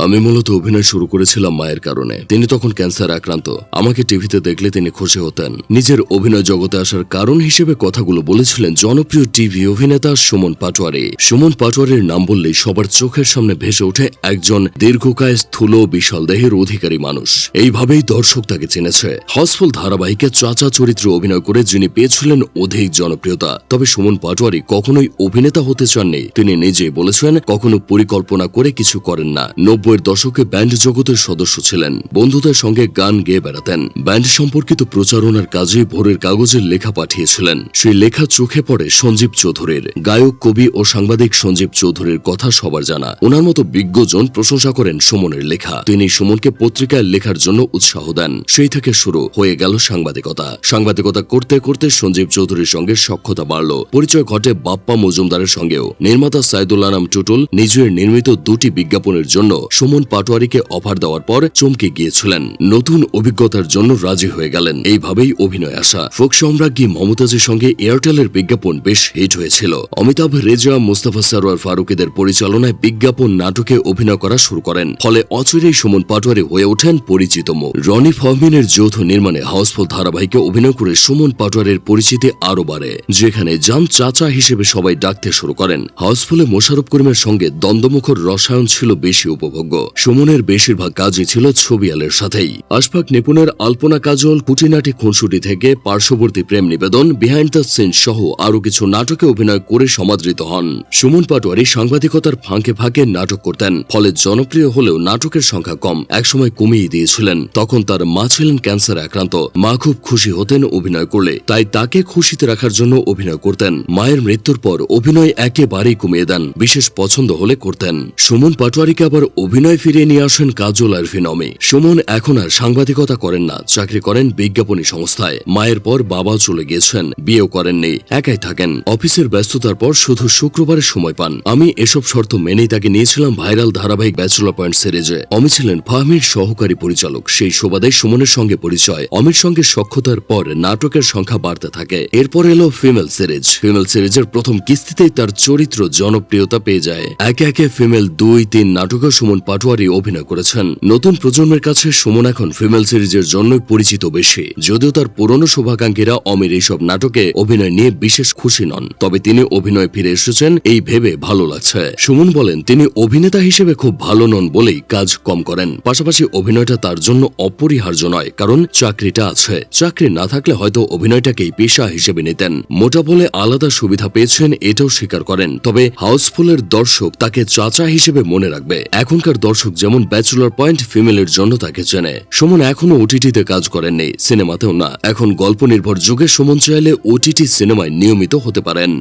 আমি মূলত অভিনয় শুরু করেছিলাম মায়ের কারণে। তিনি তখন ক্যান্সার আক্রান্ত। আমাকে টিভিতে দেখলে তিনি খুশি হতেন। নিজের অভিনয় জগতে আসার কারণ হিসেবে কথাগুলো বলেছিলেন জনপ্রিয় টিভি অভিনেতা সুমন পাটোয়ারি। সুমন পাটোয়ারির নাম বললেই সবার চোখের সামনে ভেসে ওঠে একজন দীর্ঘকায় স্থূল বিশাল দেহের অধিকারী মানুষ। এইভাবেই দর্শক তাকে চিনেছে। হসফুল ধারাবাহিকে চাচা চরিত্রে অভিনয় করে যিনি পেয়েছিলেন অধিক জনপ্রিয়তা। তবে সুমন পাটোয়ারি কখনোই অভিনেতা হতে চাননি। তিনি নিজেই বলেছেন, কখনো পরিকল্পনা করে কিছু করেন না। নব্বইয়ের দশকে ব্যান্ড জগতের সদস্য ছিলেন। বন্ধুদের সঙ্গে গান গেয়ে বেড়াতেন। ব্যান্ড সম্পর্কিত প্রচারণার কাজে ভোরের কাগজের লেখা পাঠিয়েছিলেন। সেই লেখা চোখে পড়ে সঞ্জীব চৌধুরীর। গায়ক, কবি ও সাংবাদিক সঞ্জীব চৌধুরীর কথা সবার জানা। ওনার মতো বিজ্ঞজন প্রশংসা করেন সুমনের লেখা। তিনি সুমনকে পত্রিকায় লেখার জন্য উৎসাহ দেন। সেই থেকে শুরু হয়ে গেল সাংবাদিকতা। সাংবাদিকতা করতে করতে সঞ্জীব চৌধুরীর সঙ্গে সক্ষতা বাড়ল। পরিচয় ঘটে বাপ্পা মজুমদারের সঙ্গেও। নির্মাতা সাইদুল্লাহ নাম টুটুল, নিজের নির্মিত দুটি বিজ্ঞাপনের জন্য সুমন পাটোয়ারিকে অফার দেওয়ার পর চমকে গিয়েছিলেন। নতুন অভিজ্ঞতার জন্য রাজি হয়ে গেলেন। এইভাবেই অভিনয় আসা ফোক সম্রাজ্ঞী মমতাজের সঙ্গে এয়ারটেলের বিজ্ঞাপন বেশ হিট হয়েছিল। অমিতাভ, রেজা, মুস্তাফা সারোয়ার ফারুকিদের পরিচালনায় বিজ্ঞাপন নাটকে অভিনয় করা শুরু করেন। ফলে অচিরেই সুমন পাটোয়ারি হয়ে ওঠেন পরিচিত মুখ। রনি ফহমিনের যৌথ নির্মাণে হাউসফুল ধারাবাহিকে অভিনয় করে সুমন পাটোয়ারির পরিচিতি আরও বাড়ে, যেখানে জান চাচা হিসেবে সবাই ডাকতে শুরু করেন। হাউসফুলে মোশারফ করিমের সঙ্গে দ্বন্দ্বমুখর রসায়ন ছিল বেশি উপভোগ্য সুমনের বেশিরভাগ কাজই ছিল ছবি আলের সাথেই। আশফাক নিপুণের আলপনা কাজল, কুটিনাটি খুনসুটি থেকে পার্শ্ববর্তী প্রেম নিবেদন বিহাইন্ড দ্য সিন সহ আরও কিছু নাটকে অভিনয় করে সমাদৃত হন। সুমন পাটোয়ারি সাংবাদিকতার ফাঁকে ফাঁকে নাটক করতেন, ফলে জনপ্রিয় হলেও নাটকের সংখ্যা কম। একসময় কমিয়ে দিয়েছিলেন। তখন তার মা ছিলেন ক্যান্সার আক্রান্ত। মা খুব খুশি হতেন অভিনয় করলে। তাই তাকে খুশিতে রাখার জন্য অভিনয় করতেন। মায়ের মৃত্যুর পর অভিনয় একেবারেই কমিয়ে দেন। বিশেষ পছন্দ হলে করতেন। সুমন পাটোয়ারিকে আবার অভিনয় ফিরিয়ে নিয়ে আসেন কাজল আরফিন অমি সুমন এখন আর সাংবাদিকতা করেন না, চাকরি করেন বিজ্ঞাপনী সংস্থায়। মায়ের পর বাবাও চলে গিয়েছেন, বিয়েও করেননি, একাই থাকেন। অফিসের ব্যস্ততার পর শুধু শুক্রবারের সময় পান। আমি এসব শর্ত মেনেই তাকে নিয়েছিলাম ভাইরাল ধারাবাহিক ব্যাচেলর পয়েন্ট সিরিজে। অমি ছিলেন ফাহমির সহকারী পরিচালক। সেই সুবাদে সুমনের সঙ্গে পরিচয়। অমির সঙ্গে সক্ষতার পর নাটকের সংখ্যা বাড়তে থাকে। এরপর এলো ফিমেল সিরিজ। ফিমেল সিরিজের প্রথম কিস্তিতেই তার চরিত্র জনপ্রিয়তা পেয়ে যায়। একে একে ফিমেল দুই, তিন নাটকে সুমন পাটোয়ারি অভিনয় করেছেন। নতুন প্রজন্মের কাছে সুমন এখন ফিমেল সিরিজের জন্যই পরিচিত বেশি। যদিও তার পুরনো শুভাকাঙ্ক্ষীরা অমির এইসব নাটকে অভিনয় নিয়ে বিশেষ খুশি নন, তবে তিনি অভিনয় ফিরে এসেছেন, এই ভেবে ভালো লাগছে। সুমন বলেন, তিনি অভিনেতা হিসেবে খুব ভালো নন বলেই কাজ কম করেন। পাশাপাশি অভিনয়টা তার জন্য অপরিহার্য নয়, কারণ চাকরিটা আছে। চাকরি না থাকলে হয়তো অভিনয়টাকেই পেশা হিসেবে নিতেন। মোটা বলে আলাদা সুবিধা পেয়েছেন, এটাও স্বীকার করেন। তবে হাউসফুলের দর্শক তাকে চাচা হিসেবে মনে রাখবে। এখনকার দর্শক যেমন ব্যাচুলার পয়েন্ট ফিমেলের জন্য তাকে চেনে। সুমন এখনও ওটিটিতে কাজ করেননি, সিনেমাতেও না। এখন গল্প নির্ভর যুগে সুমন চাইলে ওটিটি সিনেমায় নিয়মিত হতে পারেন।